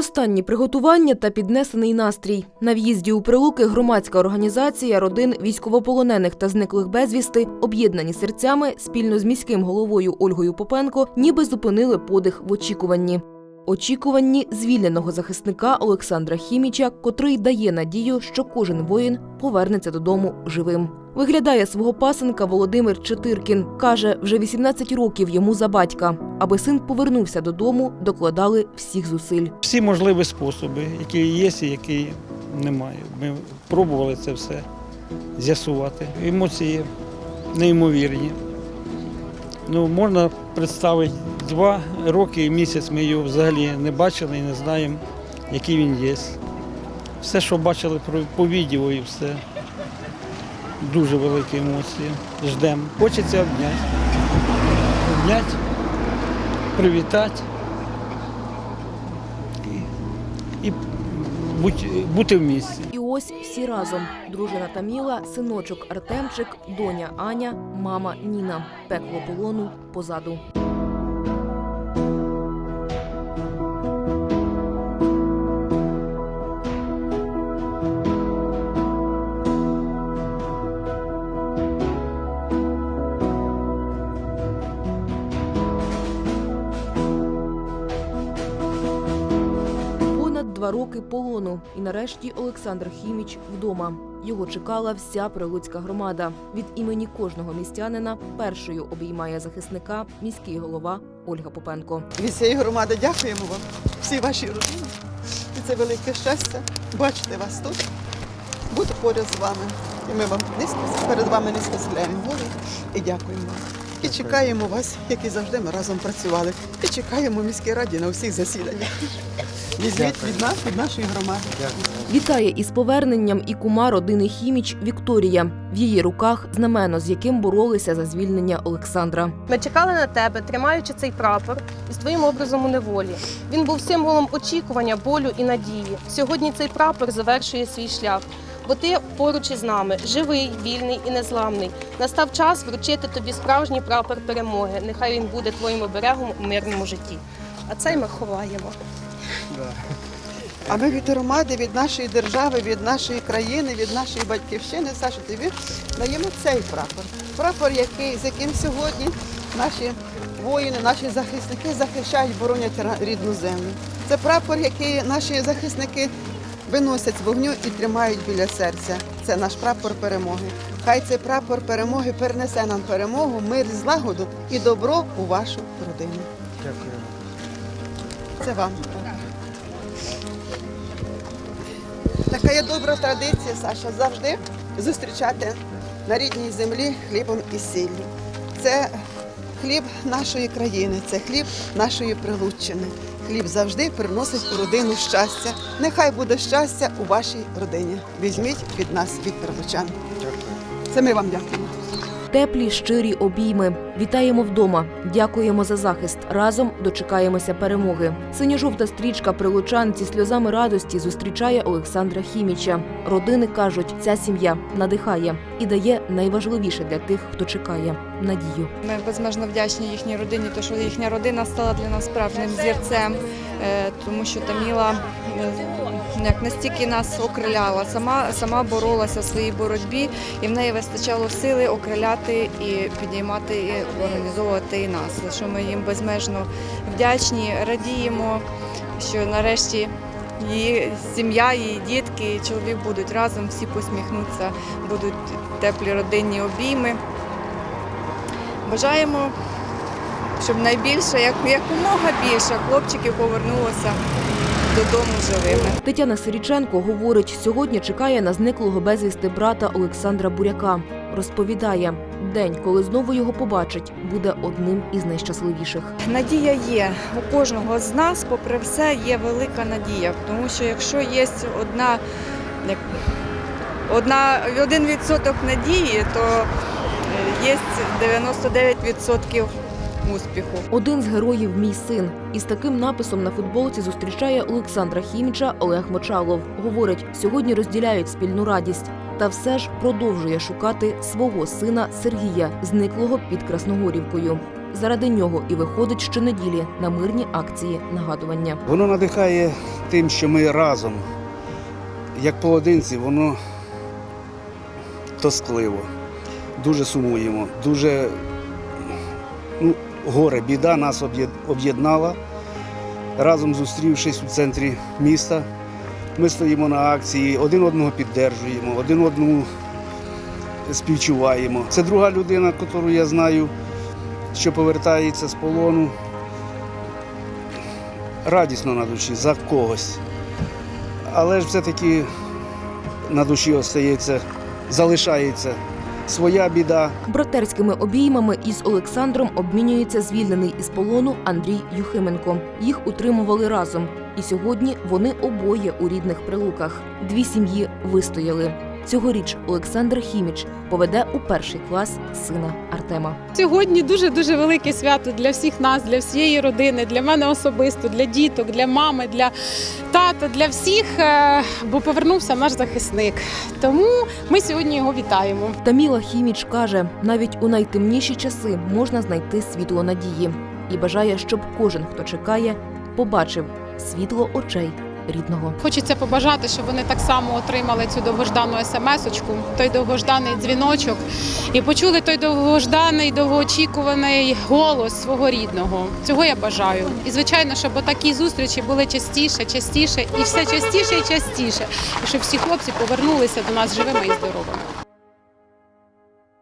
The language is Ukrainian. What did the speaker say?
Останні приготування та піднесений настрій. На в'їзді у Прилуки громадська організація родин військовополонених та зниклих безвісти, об'єднані серцями спільно з міським головою Ольгою Попенко, ніби зупинили подих в очікуванні. Очікуванні звільненого захисника Олександра Хіміча, котрий дає надію, що кожен воїн повернеться додому живим. Виглядає свого пасенка Володимир Четиркін. Каже, вже 18 років йому за батька. Аби син повернувся додому, докладали всіх зусиль. Всі можливі способи, які є і які немає. Ми пробували це все з'ясувати. Емоції неймовірні. Ну, можна представити два роки і місяць ми його взагалі не бачили і не знаємо, який він є. Все, що бачили по відео і все. Дуже великі емоції. Ждемо. Хочеться обняти. Обняти, привітати. і будь, бути в місті. І ось всі разом: дружина Таміла, синочок Артемчик, доня Аня, мама Ніна. Пекло полону позаду. Два роки полону, і нарешті Олександр Хіміч вдома. Його чекала вся прилуцька громада. Від імені кожного містянина першою обіймає захисника міський голова Ольга Попенко. Від цієї громади дякуємо вам, всій вашій родині. І це велике щастя бачити вас тут, бути поряд з вами. І ми вам низько перед вами низько схиляємо голови і дякуємо вам. І чекаємо вас, як і завжди ми разом працювали. І чекаємо в міській раді на усіх засіданнях. Візьміть від нас, від нашої громади. Вітає із поверненням і кума родини Хіміч Вікторія. В її руках знамено, з яким боролися за звільнення Олександра. Ми чекали на тебе, тримаючи цей прапор із твоїм образом у неволі. Він був символом очікування, болю і надії. Сьогодні цей прапор завершує свій шлях, бо ти поруч із нами, живий, вільний і незламний. Настав час вручити тобі справжній прапор перемоги. Нехай він буде твоїм оберегом у мирному житті. А цей ми ховаємо. А ми від громади, від нашої держави, від нашої країни, від нашої батьківщини, Саша, тобі даємо цей прапор. Прапор, який, з яким сьогодні наші воїни, наші захисники захищають, боронять рідну землю. Це прапор, який наші захисники виносять з вогню і тримають біля серця. Це наш прапор перемоги. Хай цей прапор перемоги перенесе нам перемогу, мир, злагоду і добро у вашу родину. Дякую. Це вам. Така є добра традиція, Саша, завжди зустрічати на рідній землі хлібом і сіллю. Це хліб нашої країни, це хліб нашої Прилуччини. Хліб завжди приносить у родину щастя. Нехай буде щастя у вашій родині. Візьміть від нас, від прилучан. Це ми вам дякуємо. Теплі щирі обійми. Вітаємо вдома. Дякуємо за захист. Разом дочекаємося перемоги. Синьо-жовта стрічка прилучан зі сльозами радості зустрічає Олександра Хіміча. Родини кажуть, ця сім'я надихає і дає найважливіше для тих, хто чекає надію. Ми безмежно вдячні їхній родині, тому що їхня родина стала для нас справжнім зірцем, тому що Таміла е, як настільки нас окриляла, сама, сама боролася в своїй боротьбі, і в неї вистачало сили окриляти і підіймати, і організовувати і нас. За що ми їм безмежно вдячні, радіємо, що нарешті. Її сім'я, її дітки, і чоловік будуть разом, всі посміхнуться, будуть теплі родинні обійми. Бажаємо, щоб найбільше, як якомога більше хлопчиків повернулося додому живими. Тетяна Сиріченко говорить, сьогодні чекає на зниклого безвісти брата Олександра Буряка. Розповідає, день, коли знову його побачить, буде одним із найщасливіших. Надія є у кожного з нас, попри все, є велика надія, тому що якщо є одна, одна один відсоток надії, то е, є 99% успіху. Один з героїв мій син. Із таким написом на футболці зустрічає Олександра Хіміча Олег Мочалов. Говорить, сьогодні розділяють спільну радість. Та все ж продовжує шукати свого сина Сергія, зниклого під Красногорівкою. заради нього і виходить щонеділі на мирні акції нагадування. Воно надихає тим, що ми разом, як поодинці, воно тоскливо, дуже сумуємо, дуже ну, горе, біда нас об'єднала. Разом зустрівшись у центрі міста, ми стоїмо на акції, один одного піддержуємо, один одному співчуваємо. Це друга людина, яку я знаю, що повертається з полону радісно на душі за когось. Але ж все-таки на душі остається, залишається своя біда. Братерськими обіймами із Олександром обмінюється звільнений із полону Андрій Юхименко. Їх утримували разом, і сьогодні вони обоє у рідних прилуках. Дві сім'ї вистояли. Цьогоріч Олександр Хіміч поведе у перший клас сина Артема. Сьогодні дуже дуже велике свято для всіх нас, для всієї родини, для мене особисто, для діток, для мами, для тата, для всіх, е, бо повернувся наш захисник. Тому ми сьогодні його вітаємо. Таміла Хіміч каже, навіть у найтемніші часи можна знайти світло надії і бажає, щоб кожен, хто чекає, побачив світло очей рідного. Хочеться побажати, щоб вони так само отримали цю довгождану смс-очку, той довгожданий дзвіночок, і почули той довгожданий, довгоочікуваний голос свого рідного. Цього я бажаю. І звичайно, щоб такі зустрічі були частіше, частіше і все частіше і частіше, і щоб всі хлопці повернулися до нас живими і здоровими.